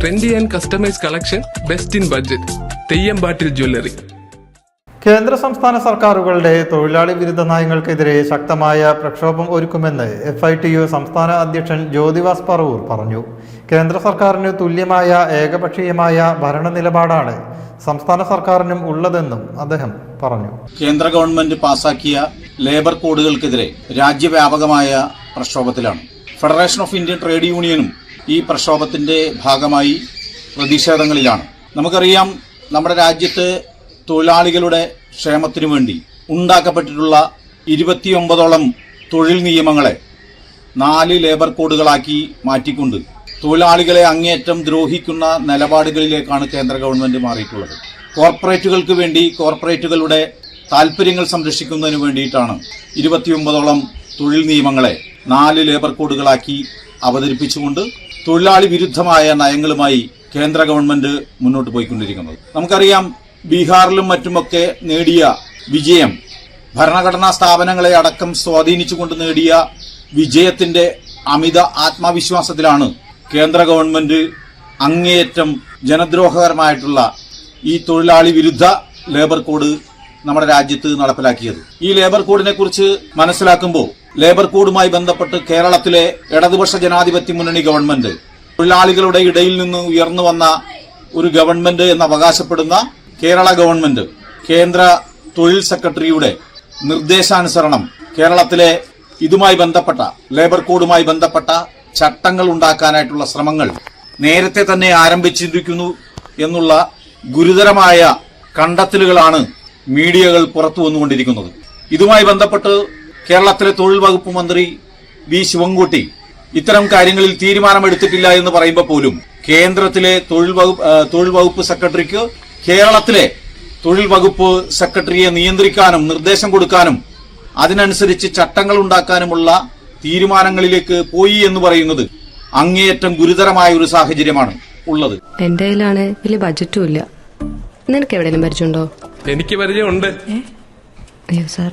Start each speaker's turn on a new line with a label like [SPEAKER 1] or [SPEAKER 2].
[SPEAKER 1] Trendy and customise collection best in budget Theyyampattil jewellery
[SPEAKER 2] കേന്ദ്ര സംസ്ഥാന സർക്കാരുകളുടെ തൊഴിലാളി വിരുദ്ധ നയങ്ങൾക്കെതിരെ ശക്തമായ പ്രക്ഷോഭം ഒരുക്കുമെന്ന് എഫ് ഐ ടി യു സംസ്ഥാന അധ്യക്ഷൻ ജ്യോതിവാസ് പറവൂർ പറഞ്ഞു. കേന്ദ്ര സർക്കാരിന് തുല്യമായ ഏകപക്ഷീയമായ ഭരണ നിലപാടാണ് സംസ്ഥാന സർക്കാരിനും ഉള്ളതെന്നും അദ്ദേഹം പറഞ്ഞു.
[SPEAKER 3] കേന്ദ്ര ഗവൺമെന്റ് പാസാക്കിയ ലേബർ കോഡുകൾക്കെതിരെ രാജ്യവ്യാപകമായ പ്രക്ഷോഭത്തിലാണ്. ഫെഡറേഷൻ ഓഫ് ഇന്ത്യൻ ട്രേഡ് യൂണിയനും ഈ പ്രക്ഷോഭത്തിന്റെ ഭാഗമായി പ്രതിഷേധങ്ങളിലാണ് നമുക്കറിയാം നമ്മുടെ രാജ്യത്ത് തൊഴിലാളികളുടെ ക്ഷേമത്തിനു വേണ്ടി ഉണ്ടാക്കപ്പെട്ടിട്ടുള്ള ഇരുപത്തിയൊമ്പതോളം തൊഴിൽ നിയമങ്ങളെ നാല് ലേബർ കോഡുകളാക്കി മാറ്റിക്കൊണ്ട് തൊഴിലാളികളെ അങ്ങേയറ്റം ദ്രോഹിക്കുന്ന നിലപാടുകളിലേക്കാണ് കേന്ദ്ര ഗവൺമെന്റ് മാറിയിട്ടുള്ളത്. കോർപ്പറേറ്റുകൾക്ക് വേണ്ടി കോർപ്പറേറ്റുകളുടെ താൽപ്പര്യങ്ങൾ സംരക്ഷിക്കുന്നതിന് വേണ്ടിയിട്ടാണ് ഇരുപത്തിയൊമ്പതോളം തൊഴിൽ നിയമങ്ങളെ നാല് ലേബർ കോഡുകളാക്കി അവതരിപ്പിച്ചുകൊണ്ട് തൊഴിലാളി വിരുദ്ധമായ നയങ്ങളുമായി കേന്ദ്ര ഗവൺമെന്റ് മുന്നോട്ട് പോയിക്കൊണ്ടിരിക്കുന്നത്. നമുക്കറിയാം ബീഹാറിലും മറ്റുമൊക്കെ നേടിയ വിജയം ഭരണഘടനാ സ്ഥാപനങ്ങളെ അടക്കം സ്വാധീനിച്ചുകൊണ്ട് നേടിയ വിജയത്തിന്റെ അമിത ആത്മവിശ്വാസത്തിലാണ് കേന്ദ്ര ഗവൺമെന്റ് അങ്ങേയറ്റം ജനദ്രോഹകരമായിട്ടുള്ള ഈ തൊഴിലാളി വിരുദ്ധ ലേബർ കോഡ് നമ്മുടെ രാജ്യത്ത് നടപ്പിലാക്കിയത്. ഈ ലേബർ കോഡിനെ കുറിച്ച് മനസ്സിലാക്കുമ്പോൾ ലേബർ കോഡുമായി ബന്ധപ്പെട്ട് കേരളത്തിലെ ഇടതുപക്ഷ ജനാധിപത്യ മുന്നണി ഗവൺമെന്റ് തൊഴിലാളികളുടെ ഇടയിൽ നിന്ന് ഉയർന്നു വന്ന ഒരു ഗവൺമെന്റ് എന്ന് അവകാശപ്പെടുന്ന കേരള ഗവൺമെന്റ് കേന്ദ്ര തൊഴിൽ സെക്രട്ടറിയുടെ നിർദ്ദേശാനുസരണം കേരളത്തിലെ ഇതുമായി ബന്ധപ്പെട്ട ലേബർ കോഡുമായി ബന്ധപ്പെട്ട ചട്ടങ്ങൾ ഉണ്ടാക്കാനായിട്ടുള്ള ശ്രമങ്ങൾ നേരത്തെ തന്നെ ആരംഭിച്ചിരിക്കുന്നു എന്നുള്ള ഗുരുതരമായ കണ്ടെത്തലുകളാണ് മീഡിയകൾ പുറത്തു വന്നുകൊണ്ടിരിക്കുന്നത്. ഇതുമായി ബന്ധപ്പെട്ട് കേരളത്തിലെ തൊഴിൽ വകുപ്പ് മന്ത്രി വി ശിവൻകുട്ടി ഇത്തരം കാര്യങ്ങളിൽ തീരുമാനമെടുത്തിട്ടില്ല എന്ന് പറയുമ്പോൾ പോലും കേന്ദ്രത്തിലെ തൊഴിൽ വകുപ്പ് തൊഴിൽ വകുപ്പ് സെക്രട്ടറിക്ക് കേരളത്തിലെ തൊഴിൽ വകുപ്പ് സെക്രട്ടറിയെ നിയന്ത്രിക്കാനും നിർദ്ദേശം കൊടുക്കാനും അതിനനുസരിച്ച് ചട്ടങ്ങൾ ഉണ്ടാക്കാനുമുള്ള തീരുമാനങ്ങളിലേക്ക് പോയി എന്ന് പറയുന്നത് അങ്ങേയറ്റം ഗുരുതരമായ ഒരു സാഹചര്യമാണ് ഉള്ളത്.
[SPEAKER 4] എന്റെ കയ്യിലാണ് വലിയ ബജറ്റും ഇല്ല. നിനക്ക് എവിടെയെങ്കിലും പരിചയമുണ്ടോ?
[SPEAKER 1] എനിക്ക് പരിചയമുണ്ട്.
[SPEAKER 4] അയ്യോ സാർ.